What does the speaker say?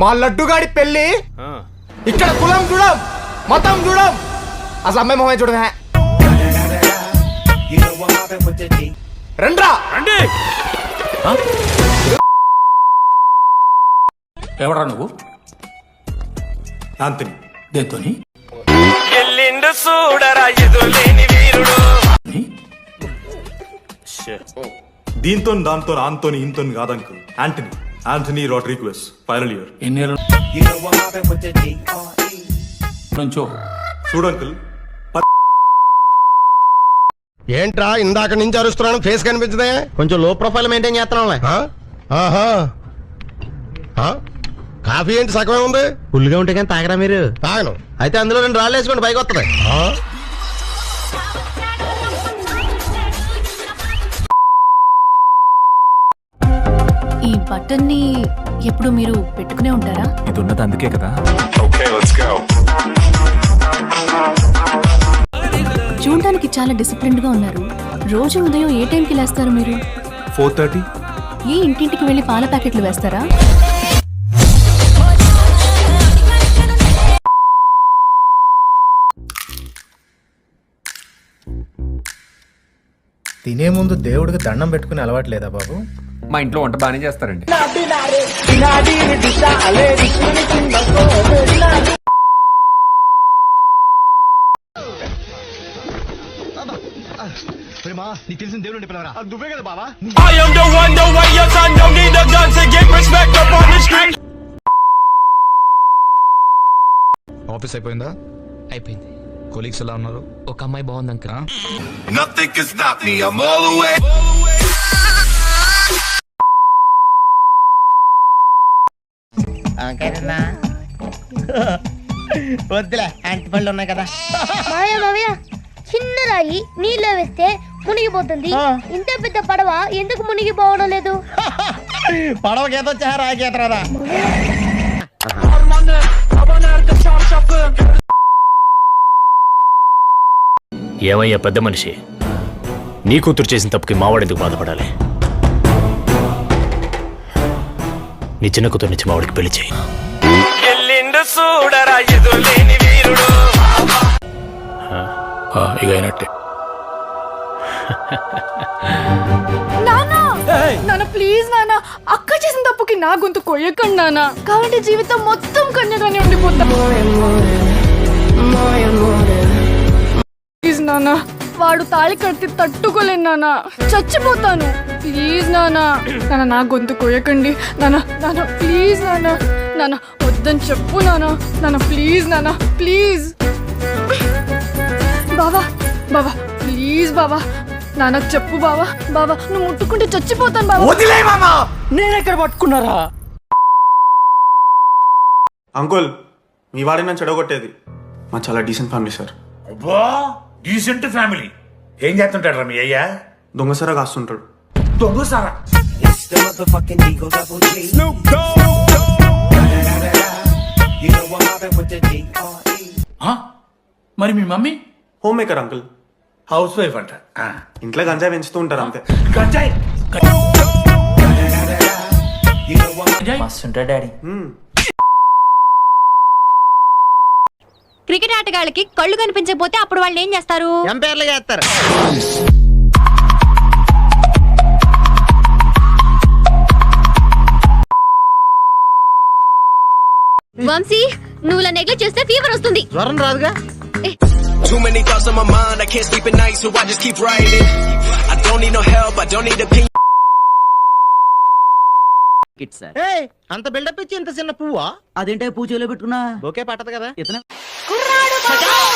మా లడ్డుగాడి పెళ్ళి. ఇక్కడ కులం చూడం మతం చూడం. అసలు అమ్మాయి మొహం చూడమే. రండ్రా. రండి. ఎవరా నువ్వు? ఆంతని దేంతోని ఎల్లిండు చూడరా ఎదురులేని వీరుడు. దీంతో దాంతో ఆంతోని ఇంతోని కాదు uncle. Antony Antony Rodrigues final year ఎన్ని ఏళ్ళ నుంచో. చూడు అంకుల్ ఏంట్రా ఇందాక నుంచి అరుస్తున్నాను? ఫేస్ కనిపించదే? కొంచెం లో ప్రొఫైల్ మెయింటైన్ చేస్తున్నాం? ఆహా? కాఫీ ఏంటి సగమే ఉంది? ఫుల్గా ఉంటే కానీ తాగరా మీరు? తాగను. అయితే అందులో రెండు రాళ్ళు వేసుకోండి పైకి వస్తుంది ఈ బటన్ని ఎప్పుడు మీరు పెట్టుకునే ఉంటారా? ఇది ఉన్నది అందుకే కదా. చూడడానికి చాలా డిసిప్లిన్డ్గా ఉన్నారు. రోజు ఉదయం ఏ టైంకి లేస్తారు మీరు? ఫోర్ థర్టీ ఏ ఇంటింటికి వెళ్ళి పాల ప్యాకెట్లు వేస్తారా? తినే ముందు దేవుడికి దండం పెట్టుకుని అలవాట్లేదా బాబు? మా ఇంట్లో వంట బాగానే చేస్తారండి. ఆఫీస్ అయిపోయిందా? అయిపోయింది. కొలీగ్స్ ఎలా ఉన్నారు? ఒక అమ్మాయి బాగుంది అంకరా way. వద్దులే అంటి పళ్ళు ఉన్నాయి కదా. మావయ్య చిన్న రాయి నీళ్ళు వేస్తే మునిగిపోతుంది. ఇంత పెద్ద పడవ ఎందుకు మునిగిపోవడం లేదు? పడవ గీత వచ్చా రాయి గీత రాదా ఏమయ్యా పెద్ద మనిషి? నీ కూతురు చేసిన తప్పుకి మావాడెందుకు బాధపడాలి? నీ చిన్న కూతురు నుంచి మావాడికి పెళ్ళి చేయి. ఇక అయినట్టే. నానా నాన్న ప్లీజ్ నాన్న. అక్క చేసిన తప్పుకి నా గొంతు కొయ్యకండి నాన్న. కావాలంటే జీవితం మొత్తం కన్యగానే ఉండిపోతా. ప్లీజ్ నాన్న. వాడు తాళి కడితే తట్టుకోలేను నాన్న. చచ్చిపోతాను. ప్లీజ్ నాన్న. నాన్న నా గొంతు కొయ్యకండి. నాన్న నాన్న ప్లీజ్ నాన్న. నాన్న వద్దని చెప్పు నాన్న. నాన్న ప్లీజ్ నాన్న. ప్లీజ్. బావా బావా ప్లీజ్ బావా. నాన్న చెప్పు బావా బావా. నువ్వు ముట్టుకుంటే చచ్చిపోతాను బావా. వదిలే మామా. నేనెక్కడ పట్టుకున్నారా? అంకుల్ మీ వాడి నన్ను చెడగొట్టేది. మా చాలా డీసెంట్ ఫ్యామిలీ సార్ అబ్బా! డీసెంట్ ఫ్యామిలీ ఏం చేస్తుంటాడు మీ అయ్యా? దొంగసరా కాస్తుంటాడు. దొంగ సారా ఆ? మరి మీ mummy? Homemaker uncle. House wife అంట. ఆ. ఇంట్లో గంజాయి పెంచుతూ ఉంటారు అంతే. గంజాయి. క్రికెట్ ఆటగాళ్ళకి కళ్ళు కనిపించకపోతే అప్పుడు వాళ్ళు ఏం చేస్తారు ఎంపైర్లు చేస్తారు వంశీ నువ్వు ఇలా నెగ్లెక్ట్ చేస్తే ఫీవర్ వస్తుంది జ్వరం రాదుగా Too many thoughts on my mind, I can't sleep at night, so I just keep writing. I don't need no help, I don't need opinion. ఏయ్, అంత బిల్డప్ ఇచ్చి ఇంత చిన్న పువ్వా? అదేంటే పూజలో పెట్టుకున్నా? ఓకే పట్టదు కదా. ఇతనే కుర్రాడు బాబు!